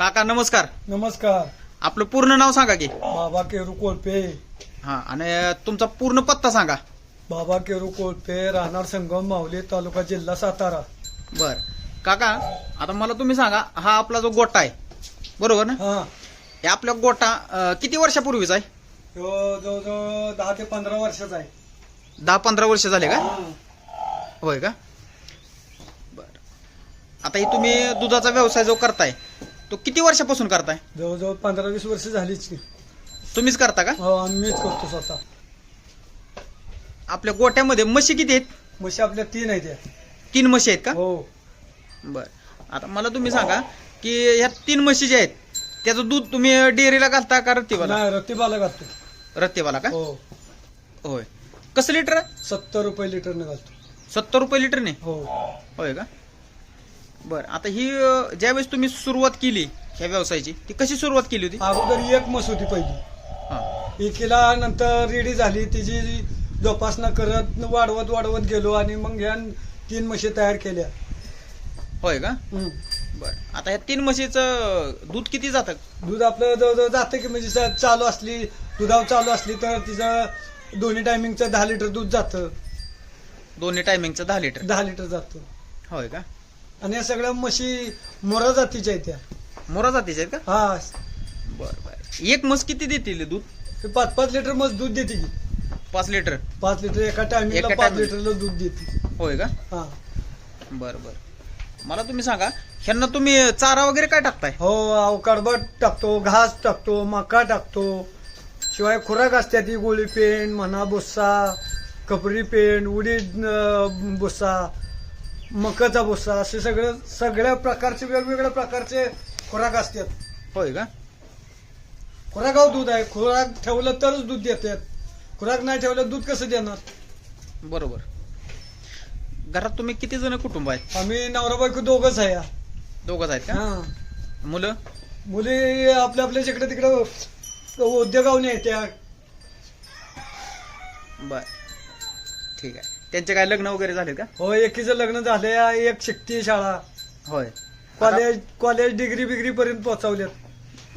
काका नमस्कार. नमस्कार. आपलं पूर्ण नाव सांगा की. बाबा केरू कोळपे हा आणि तुमचा पूर्ण पत्ता सांगा. बाबा केरू कोळपे राहणार संगम माऊली तालुका जिल्हा सातारा. बर. काका आता मला तुम्ही सांगा हा आपला जो गोटा आहे बरोबर ना? हा. हे आपला गोटा अं, किती वर्षापूर्वीचा आहे? ह्यो जवळजवळ दहा ते पंधरा वर्षाचा आहे. दहा पंधरा वर्ष झाले का. होय का? बर. आता हे तुम्ही दुधाचा व्यवसाय जो करताय तो किती वर्षापासून करताय? जवळजवळ पंधरा वीस वर्ष झालीच की. तुम्हीच करता का? हो आम्ही मीच करतो स्वतः. आपल्या गोट्यामध्ये म्हशी किती आहेत? म्हशी आपल्या तीन आहेत. तीन म्हशी आहेत का? हो. बर. आता मला तुम्ही सांगा की ह्या तीन म्हशी ज्या आहेत त्याचं दूध तुम्ही डेअरीला घालता का रत्तीवाला? नाही रत्तीबाला घालतो. रत्तीवाला का? हो. होय. कसं लिटर आहे? सत्तर रुपये लिटरने घालतो. सत्तर रुपये लिटरने? हो. होय का? बर आता ही अं, ज्यावेळेस तुम्ही सुरुवात केली ह्या व्यवसायाची ती कशी सुरुवात केली होती? अगोदर एक म्हस होती पहिली. हा. एकीला नंतर रेडी झाली तिची जोपासना करत वाढवत वाढवत गेलो आणि मग ह्या तीन म्हशी तयार केल्या. होय का? हम्म. बर आता ह्या तीन म्हशीचं दूध किती जातं? दूध आपलं जवळजवळ जातं की म्हणजे स- चालू असली दुधावर चालू असली तर तिचं दोन्ही टायमिंगचं दहा लिटर दूध जातं. दोन्ही टायमिंगचं दहा लिटर. दहा लिटर जातं. होय का? आणि या सगळ्या म्हशी मोरा जातीच्या आहेत त्या. मोरा जातीचे आहेत का? हा. बर बर. एक म्हस किती देतील दूध? ते पाच पाच लिटर मस्त दूध देते की. पाच लिटर. पाच लिटर एका टायमिंगला एका पाच timing. लिटरला दूध देते. होय का? हा. बर बर. मला तुम्ही सांगा ह्यांना तुम्ही चारा वगैरे काय टाकताय? हो अवकाडबट टाकतो घास टाकतो मका टाकतो. शिवाय खुराक असते ती गोळी पेंड म्हणा भुस्सा कपरी पेंड उडीद अं, भुस्सा मकाचा भुस्सा असे सगळं सगळ्या प्रकारचे वेगवेगळ्या प्रकारचे खुराक असतात. होय का? खुराकाव दूध आहे. खुराक ठेवलं तरच दूध देतात. खुराक नाही ठेवलं दूध कसं देणार? बरोबर. घरात तुम्ही किती जण कुटुंब आहेत? आम्ही नवरा बायको दोघच आहे. या. दोघच आहेत का? हा. मुलं? मुली आपल्या आपल्या जिकडे तिकडे उद्योगावने येत्या. बर. ठीक आहे. त्यांचे काय लग्न वगैरे झाले का? हो एकीचं लग्न झालंय एक शिकती शाळा. होय. कॉलेज कॉलेज डिग्री बिग्री पर्यंत पोहोचवल्यात.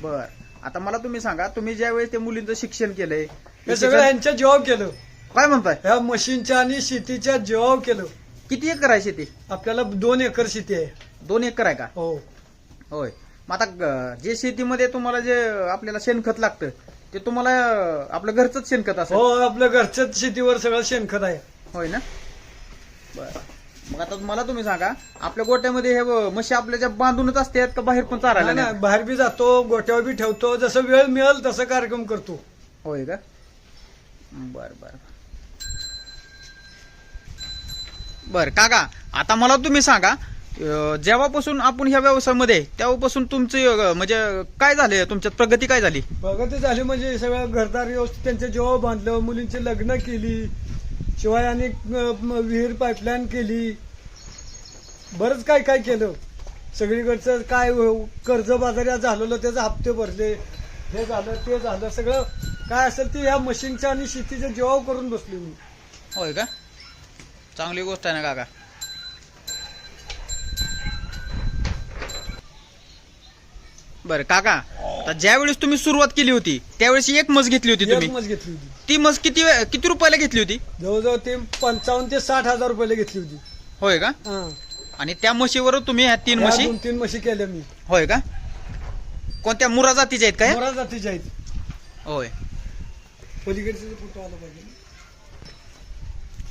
बर. आता मला तुम्ही सांगा तुम्ही ज्यावेळेस ते मुलींचं शिक्षण केलंय हे सगळं यांच्या जॉब केलं. काय म्हणताय? ह्या मशीनच्या आणि शेतीच्या जॉब केलं. किती एकर आहे शेती? आपल्याला दोन एकर शेती आहे. दोन एकर आहे का? हो. होय. मग आता जे शेतीमध्ये तुम्हाला जे आपल्याला शेणखत लागतं ते तुम्हाला आपलं घरचंच शेणखत असेल? हो आपल्या घरच्याच शेतीवर सगळं शेणखत आहे. होय ना? बर. मग आता मला तुम्ही सांगा आपल्या गोट्यामध्ये हे म्हशी आपल्या ज्या बांधूनच असतात का बाहेर पण चारायला नाही? बाहेर बी जातो गोट्यावर बी ठेवतो जसं वेळ मिळेल तसं कार्यक्रम करतो. होय का? बर बर बर. काका आता मला तुम्ही सांगा अं, जेव्हापासून आपण ह्या व्यवसायामध्ये आहे, तेव्हापासून तुमची अं, म्हणजे काय झाले तुमच्यात प्रगती काय झाली? बघा ते झाले म्हणजे सगळं घरदार व्यवस्थित त्यांचे जॉब बांधलं मुलींची लग्न केली शिवाय आणि विहीर पाईपलाईन केली. बरंच काय काय केलं. सगळीकडचं काय व- कर्ज बाजाऱ्या झालेलं त्याचे हप्ते भरले. हे झालं ते झालं सगळं काय असेल ते ह्या मशीनच्या आणि शेतीचे जॉब करून बसलो मी. होय का? चांगली गोष्ट आहे ना काका. बर काका आता ज्यावेळेस तुम्ही सुरुवात केली होती त्यावेळेस एक मस घेतली होती तुम्ही? मस घेतली होती. ती मस किती किती रुपयाला घेतली होती? जवळजवळ ते पंचावन्न ते साठ हजार रुपयाला घेतली होती. होय का? हा. आणि त्या म्हशीवर तुम्ही ह्या तीन म्हशी? दोन तीन म्हशी केल्या मी. होय का? कोणत्या मुरा जातीच्या आहेत काय मोरा जातीच्या आहेत. होय. पलीकडचे फोटो आला पाहिजे.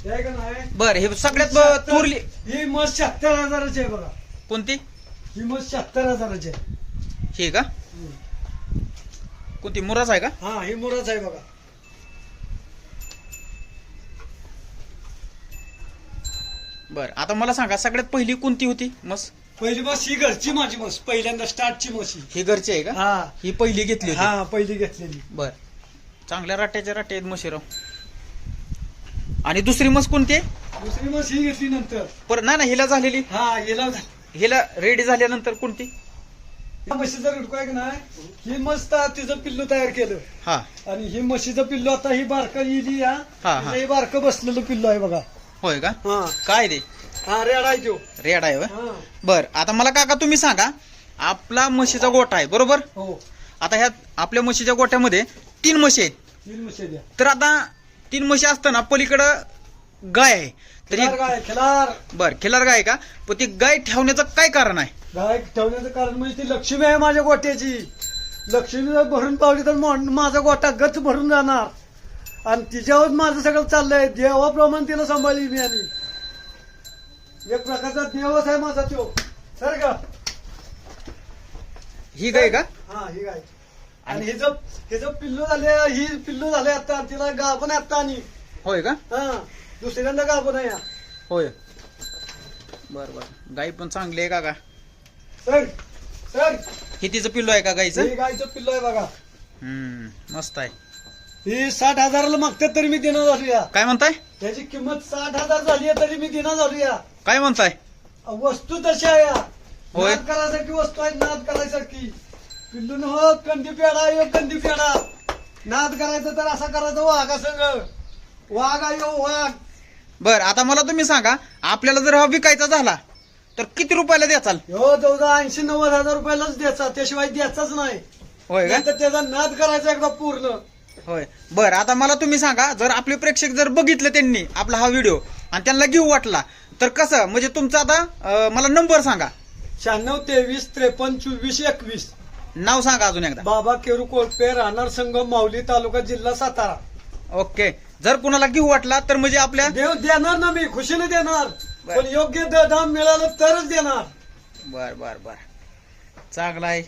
हे आहे का नाही बर हे सगळ्यात ब- थोरली ही मस शहात्तर हजाराची आहे बघा. कोणती? ही मस शहात्तर हजाराची आहे. ही का? कोणती? मुराच आहे का? हा ही मोराच आहे बघा. बर आता मला सांगा सगळ्यात पहिली कोणती होती? मस? पहिली मस ही घरची माझी मस पहिल्यांदा स्टार्टची मस ही. ही घरची आहे का? हा. ही पहिली घेतली होती. हा पहिली घेतलेली. बर. चांगल्या राट्याच्या राट्या आहेत म्हशीराव. आणि दुसरी मस कोणती आहे? दुसरी मस ही घेतली नंतर. पर नाही ना हिला झालेली. हा हिला हिला रेडी झाल्यानंतर कोणती? म्हशीचा रुडको आहे का नाही? ही मस्त तिचं पिल्लू तयार केलं. हा. आणि ही म्हशीचं पिल्लू आता ही बारकं इली हा. तिचं हे बारकं बसलेलं पिल्लू आहे बघा. होय का? हा. काय ते हा रेड आहे तो. रेड आहे होय? हा. बर आता मला काका तुम्ही सांगा आपला म्हशीचा गोठा आहे बरोबर? हो. आता ह्या आपल्या म्हशीच्या गोठ्यामध्ये तीन म्हशी आहेत. तीन द्या तर आता तीन म्हशी असताना पलीकडं गाय आहे. तरी खिलार बर खिलार गाय आहे का? पण ती गाय ठेवण्याचं काय कारण आहे? गाय ठेवण्याचं कारण म्हणजे ती लक्ष्मी आहे माझ्या गोट्याची लक्ष्मी जर भरून पावली तर मा- माझा गोटा गच भरून जाणार. आणि तिच्यावर माझं सगळं चाललंय. देवाप्रमाणे तिला सांभाळली मी आणि. एक प्रकारचा देवच आहे माझा तो. सर का? ही गाय का? हा ही गाय. आणि हिचं हिचं पिल्लू झाले ही पिल्लू झाले आता तिला गाभण आहे आता आणि. होय का? हा दुसऱ्यांदा गाभण आहे या. होय. बर बर. गाय पण चांगली आहे का का सर सर. हे तिचं पिल्लू आहे का गायचं? ही गायचं पिल्लू आहे बघा. हम्म मस्त आहे. ही साठ हजाराला मागतात तरी मी देणार झालो या काय म्हणताय? त्याची किंमत साठ हजार झाली आहे तरी मी देणार झालो या काय म्हणताय? वस्तू तशी आहे. या होय. नाद करायसारखी वस्तू आहे नाद करायसारखी. पिल्लून हो कंदी पेडा यो कंदी पेडा नाद करायचं तर असा करायचं वाघा संग वाघ आहे यो वाघ. बर आता मला तुम्ही सांगा आपल्याला जर हा विकायचा झाला तर किती रुपयाला द्याचाल? हो जवळजवळ ऐंशी नव्वद हजार रुपयालाच द्यायचा त्याशिवाय द्यायचाच नाही. होय का? तर त्याचा नाद करायचा एकदा पूर्ण. होय. बर आता मला तुम्ही सांगा जर आपले प्रेक्षक जर बघितलं त्यांनी आपला हा व्हिडिओ आणि त्यांना घेऊ वाटला तर कसं? म्हणजे तुमचा आता अं, मला नंबर सांगा. शहाण्णव तेवीस त्रेपन्न चोवीस एकवीस. नाव सांगा अजून एकदा. बाबा केरू कोळपे राहणार संघ माऊली तालुका जिल्हा सातारा. ओके. जर कुणाला घेऊ वाटला तर म्हणजे आपल्या देव देणार ना मी खुशीने देणार. बर. पण योग्य द- दाम मिळालं तरच देणार. बर बर बर. चांगला आहे.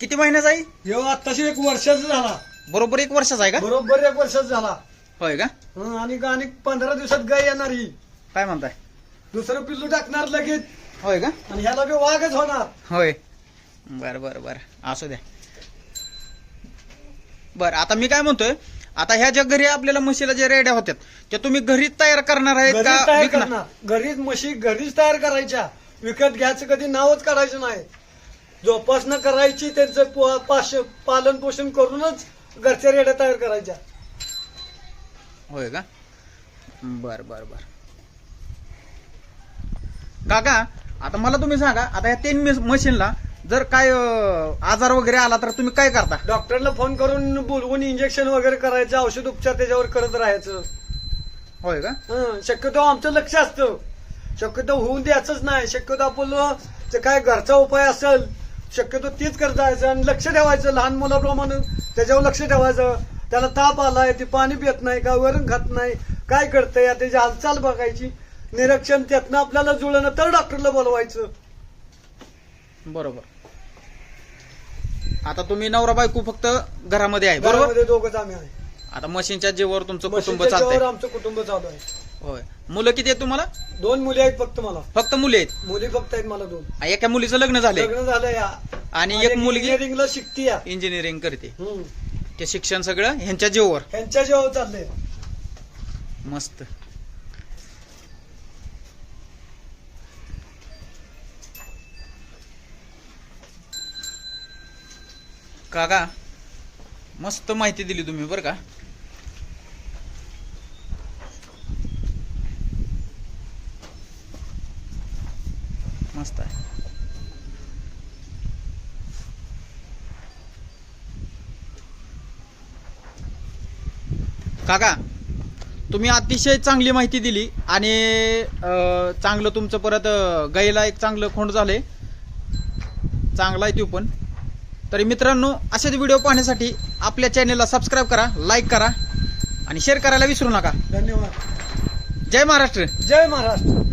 किती महिन्याचा आहे? ह्यो आत्ताशी एक वर्षाचा झाला. बरोबर एक वर्षाचा आहे का? बरोबर एक वर्षाचा झाला. होय का? हं, आणि आणि पंधरा दिवसात गाय येणार ही. काय म्हणताय? दुसरं पिल्लू टाकणार लगेच. होय का? आणि ह्याला बी वाघच होणार. होय. बर बर बर. असू द्या. बर आता मी काय म्हणतोय? आता ह्या ज्या घरी आपल्याला म्हशीला ज्या रेड्या होत्यात त्या तुम्ही घरी तयार करणार आहेत घरीच का तयार विकणार? करणार. घरीच म्हशी घरीच तयार करायच्या. विकत घ्यायचं कधी नावच काढायचं नाही. जोपासना करायची त्यांचं प- पाश- पालन पोषण करूनच घरच्या रेड्या तयार करायच्या. होय का? बर बर बर. काका आता मला तुम्ही सांगा आता या तीन मिस- मशीनला जर काय अं, आजार वगैरे आला तर तुम्ही काय करता? डॉक्टरला फोन करून बोलवून इंजेक्शन वगैरे करायचं औषध उपचार त्याच्यावर करत राहायचं. होय का? हं, शक्यतो आमचं लक्ष असतं. शक्यतो होऊन द्यायचंच नाही. शक्यतो आपलं जे काय घरचा उपाय असेल शक्यतो तीच करत जायचं आणि लक्ष ठेवायचं लहान मुलाप्रमाणे. त्याच्यावर लक्ष ठेवायचं. त्याला ताप आलाय ते पाणी पित नाही का वरण खात नाही काय करतंय या त्याची हालचाल बघायची. निरीक्षण त्यातनं आपल्याला जुळलं तर डॉक्टरला बोलवायचं. बरोबर. आता तुम्ही नवरा बायको फक्त घरामध्ये आहे बरोबर? घरामध्ये दोघंच आम्ही आहे. आता मशीनच्या जीवावर तुमचं कुटुंब चालतंय. आमचं कुटुंब चालू आहे. होय. मुलं किती आहेत तुम्हाला? दोन मुली आहेत फक्त मला. फक्त मुली आहेत? मुली फक्त आहेत मला दोन. आ, एका मुलीचं लग्न झालंय? लग्न झालं या. आणि एक मुलगी? इंजिनिअरिंगला शिकती या इंजिनिअरिंग करते. हम्म. ते शिक्षण सगळं ह्यांच्या जीवावर? ह्यांच्या जेव्हा चाललंय. मस्त. काका मस्त माहिती दिली तुम्ही बरं का? मस्त आहे. काका तुम्ही अतिशय चांगली माहिती दिली आणि चांगलं तुमचं परत अं, गाईला एक चांगलं खोंड झालंय. चांगला आहे तो पण. तरी मित्रांनो असेच व्हिडिओ पाहण्यासाठी आपल्या चॅनेलला सबस्क्राईब करा लाईक करा आणि शेअर करायला विसरू नका. धन्यवाद. जय महाराष्ट्र. जय महाराष्ट्र.